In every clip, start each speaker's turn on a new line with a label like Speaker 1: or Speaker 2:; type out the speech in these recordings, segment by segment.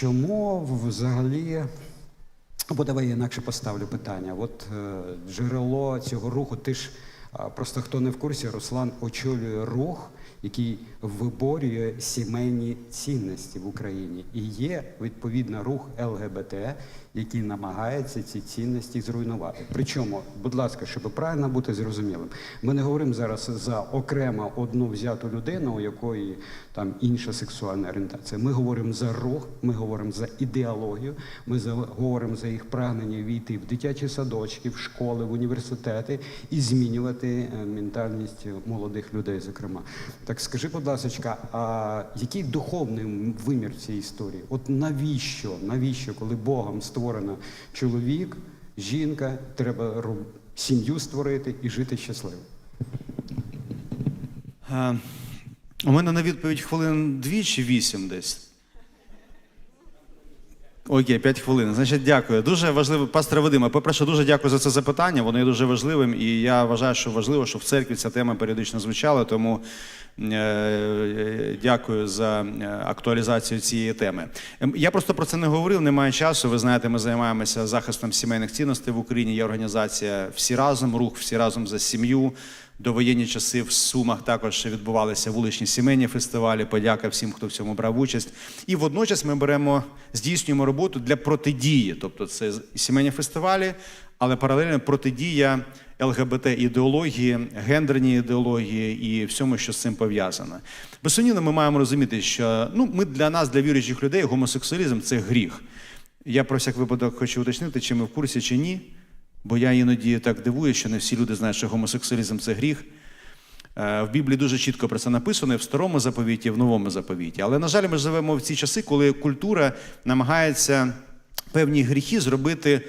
Speaker 1: чому взагалі. Або давай я інакше поставлю питання. От е, джерело цього руху, ти ж просто хто не в курсі, Руслан очолює рух, який виборює сімейні цінності в Україні. І є відповідно рух ЛГБТ, який намагається ці цінності зруйнувати. Причому, будь ласка, щоб правильно бути зрозумілим, ми не говоримо зараз за окремо одну взяту людину, у якої там інша сексуальна орієнтація. Ми говоримо за рух, ми говоримо за ідеологію, ми говоримо за їх прагнення війти в дитячі садочки, в школи, в університети і змінювати е, ментальність молодих людей, зокрема. Так скажи, будь ласка, а який духовний вимір цієї історії? От навіщо? Навіщо, коли Богом створено чоловік, жінка, треба сім'ю створити і жити щасливо?
Speaker 2: Е, У мене на відповідь хвилин дві чи вісім десь. Окей, п'ять хвилин. Значить, дякую. Дуже важливо, пастор Вадиме, по-перше, дуже дякую за це запитання. Воно є дуже важливим, і я вважаю, що важливо, що в церкві ця тема періодично звучала. Тому е, е, дякую за е, актуалізацію цієї теми. Ем, Я просто про це не говорив, немає часу. Ви знаєте, ми займаємося захистом сімейних цінностей в Україні. Є організація всі разом, рух всі разом за сім'ю. До воєнні часи в Сумах також відбувалися вуличні сімейні фестивалі. Подяка всім, хто в цьому брав участь. І водночас ми беремо, здійснюємо роботу для протидії. Тобто це сімейні фестивалі, але паралельно протидія ЛГБТ ідеології, гендерній ідеології і всьому, що з цим пов'язано. Безсумнівно, ми маємо розуміти, що ну, ми для нас, для віруючих людей, гомосексуалізм це гріх. Я про всяк випадок хочу уточнити, чи ми в курсі, чи ні. Бо я іноді так дивуюся, що не всі люди знають, що гомосексуалізм це гріх. Е, В Біблії дуже чітко про це написано і в старому заповіті, і в новому заповіті. Але, на жаль, ми живемо в ці часи, коли культура намагається певні гріхи зробити.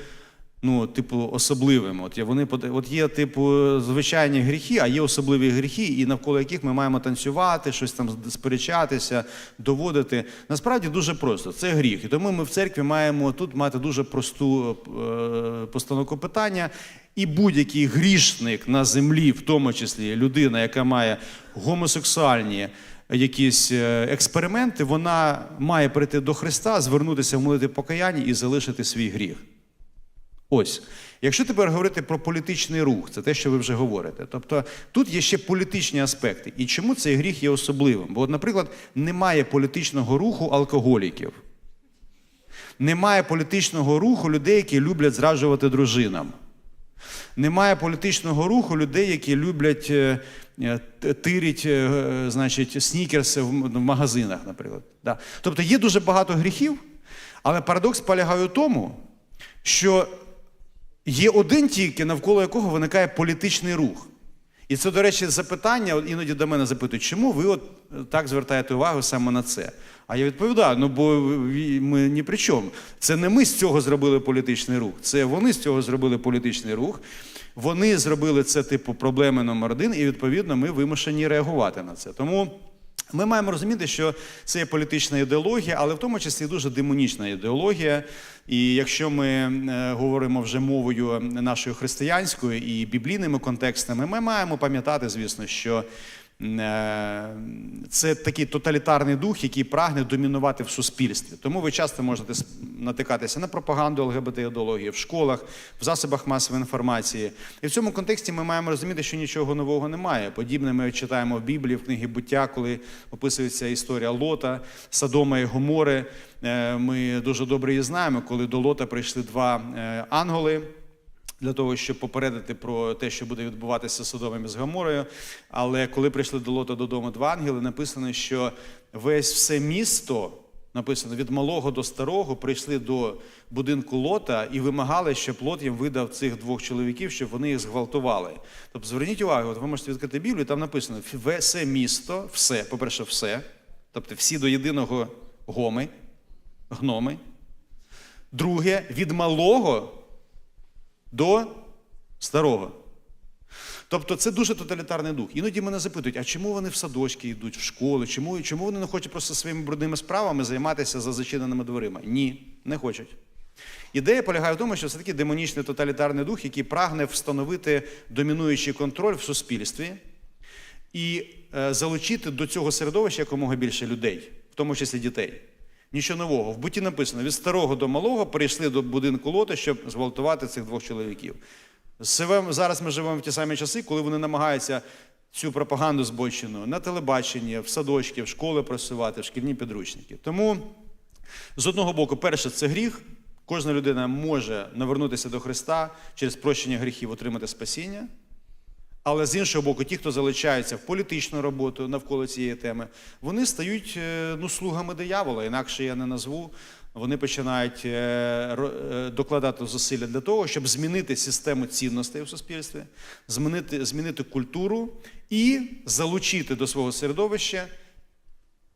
Speaker 2: Ну, типу, особливими. От вони от є, типу, звичайні гріхи, а є особливі гріхи, і навколо яких ми маємо танцювати, щось там сперечатися, доводити. Насправді дуже просто. Це гріх. І тому ми в церкві маємо тут мати дуже просту е, постановку питання. І будь-який грішник на землі, в тому числі людина, яка має гомосексуальні якісь е, експерименти, вона має прийти до Христа, звернутися в молитві покаяння і залишити свій гріх. Ось, якщо тепер говорити про політичний рух, це те, що ви вже говорите. Тобто тут є ще політичні аспекти. І чому цей гріх є особливим? Бо, наприклад, немає політичного руху алкоголіків, немає політичного руху людей, які люблять зраджувати дружинам. Немає політичного руху людей, які люблять е, е, тирить, е, значить, снікерси в в магазинах, наприклад. Тобто є дуже багато гріхів, але парадокс полягає у тому, що є один тільки, навколо якого виникає політичний рух. І це, до речі, запитання, іноді до мене запитують, чому ви от е, так звертаєте увагу саме на це? А я відповідаю: ну бо ми ні при чому. Це не ми з цього зробили політичний рух, це вони з цього зробили політичний рух. Вони зробили це типу проблеми номер один, і відповідно ми вимушені реагувати на це. Тому. Ми маємо розуміти, що це є політична ідеологія, але в тому числі дуже демонічна ідеологія. І якщо ми е, говоримо вже мовою нашою християнською і біблійними контекстами, ми маємо пам'ятати, звісно, що це такий тоталітарний дух, який прагне домінувати в суспільстві. Тому ви часто можете натикатися на пропаганду ЛГБТ-ідеології в школах, в засобах масової інформації. І в цьому контексті ми маємо розуміти, що нічого нового немає. Подібне ми читаємо в Біблії, в книгі буття, коли описується історія Лота, Содома і Гомори. Е, Ми дуже добре її знаємо, коли до Лота прийшли два е, ангели для того, щоб попередити про те, що буде відбуватися з Содомом і з Гоморою. Але коли прийшли до Лота додому два ангели, написано, що весь все місто. Написано від малого до старого прийшли до будинку Лота і вимагали, щоб Лот їм видав цих двох чоловіків, щоб вони їх зґвалтували. Тобто, зверніть увагу, от ви можете відкрити Біблію, там написано все місто, все, по-перше, все, тобто всі до єдиного гоми, гноми. Друге, від малого до старого. Тобто це дуже тоталітарний дух. Іноді мене запитують, а чому вони в садочки йдуть, в школи, чому, чому вони не хочуть просто своїми брудними справами займатися за зачиненими дверима? Ні, не хочуть. Ідея полягає в тому, що це такий демонічний тоталітарний дух, який прагне встановити домінуючий контроль в суспільстві і е, залучити до цього середовища якомога більше людей, в тому числі дітей. Нічого нового. В буті написано: від старого до малого перейшли до будинку лота, щоб зґвалтувати цих двох чоловіків. Зараз ми живемо в ті самі часи, коли вони намагаються цю пропаганду збочену на телебаченні, в садочки, в школи просувати, в шкільні підручники. Тому з одного боку, перше, це гріх. Кожна людина може навернутися до Христа через прощення гріхів, отримати спасіння. Але з іншого боку, ті, хто залучаються в політичну роботу навколо цієї теми, вони стають е, ну, слугами диявола, інакше я не назву. Вони починають е, е, докладати зусилля для того, щоб змінити систему цінностей у суспільстві, змінити, змінити культуру і залучити до свого середовища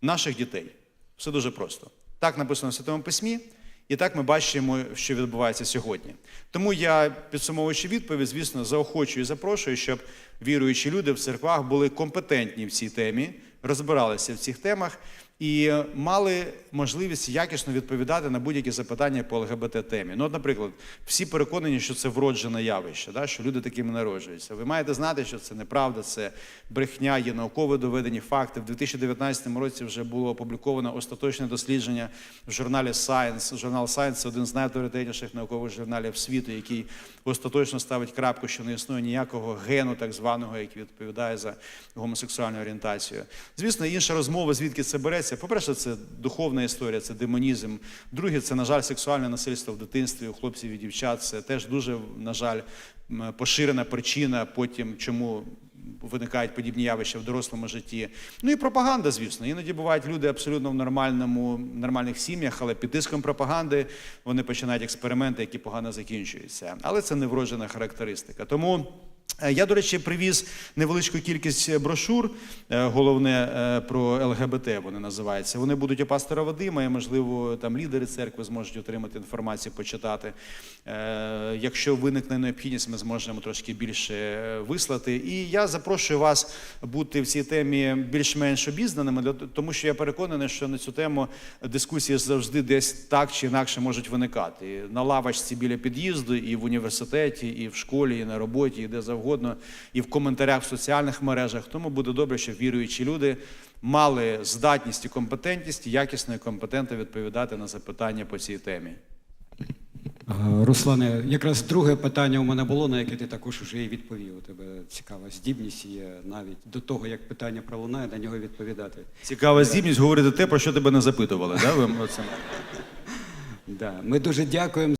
Speaker 2: наших дітей. Все дуже просто. Так написано в Святому Письмі, і так ми бачимо, що відбувається сьогодні. Тому я, підсумовуючи відповідь, звісно, заохочую і запрошую, щоб віруючі люди в церквах були компетентні в цій темі, розбиралися в цих темах і мали можливість якісно відповідати на будь-які запитання по ЛГБТ темі. Ну, от, наприклад, всі переконані, що це вроджене явище, да, що люди такими народжуються. Ви маєте знати, що це неправда, це брехня, є науково доведені факти. В 2019 році вже було опубліковано остаточне дослідження в журналі Science. Журнал Science – це один з найавторитетніших наукових журналів світу, який остаточно ставить крапку, що не існує ніякого гену, так званого, який відповідає за гомосексуальну орієнтацію. Звісно, інша розмова, звідки це береться. По-перше, це духовна історія, це демонізм. Друге, це, на жаль, сексуальне насильство в дитинстві у хлопців і дівчат. Це теж дуже, на жаль, поширена причина потім, чому виникають подібні явища в дорослому житті. Ну і пропаганда, звісно. Іноді бувають люди абсолютно в нормальному, нормальних сім'ях, але під тиском пропаганди вони починають експерименти, які погано закінчуються. Але це не вроджена характеристика. Тому. Е, Я, до речі, привіз невеличку кількість брошур, е, головне е, про ЛГБТ вони називаються. Вони будуть у пастора Вадима, і, можливо, там лідери церкви зможуть отримати інформацію, почитати. Е, Якщо виникне необхідність, ми зможемо трошки більше е, вислати. І я запрошую вас бути в цій темі більш-менш обізнаними, тому що я переконаний, що на цю тему дискусії завжди десь так чи інакше можуть виникати. На лавочці біля під'їзду, і в університеті, і в школі, і на роботі, і де завгодно, і в коментарях в соціальних мережах. Тому буде добре, щоб віруючі люди мали здатність і компетентність якісно і компетентно відповідати на запитання по цій темі.
Speaker 1: Руслане, якраз друге питання у мене було, на яке ти також вже і відповів. У тебе цікава здібність є навіть до того, як питання пролунає, на нього відповідати.
Speaker 2: Цікава здібність говорити те, про що тебе не запитували. Да? ви оце?
Speaker 1: Да. Ми дуже дякуємо.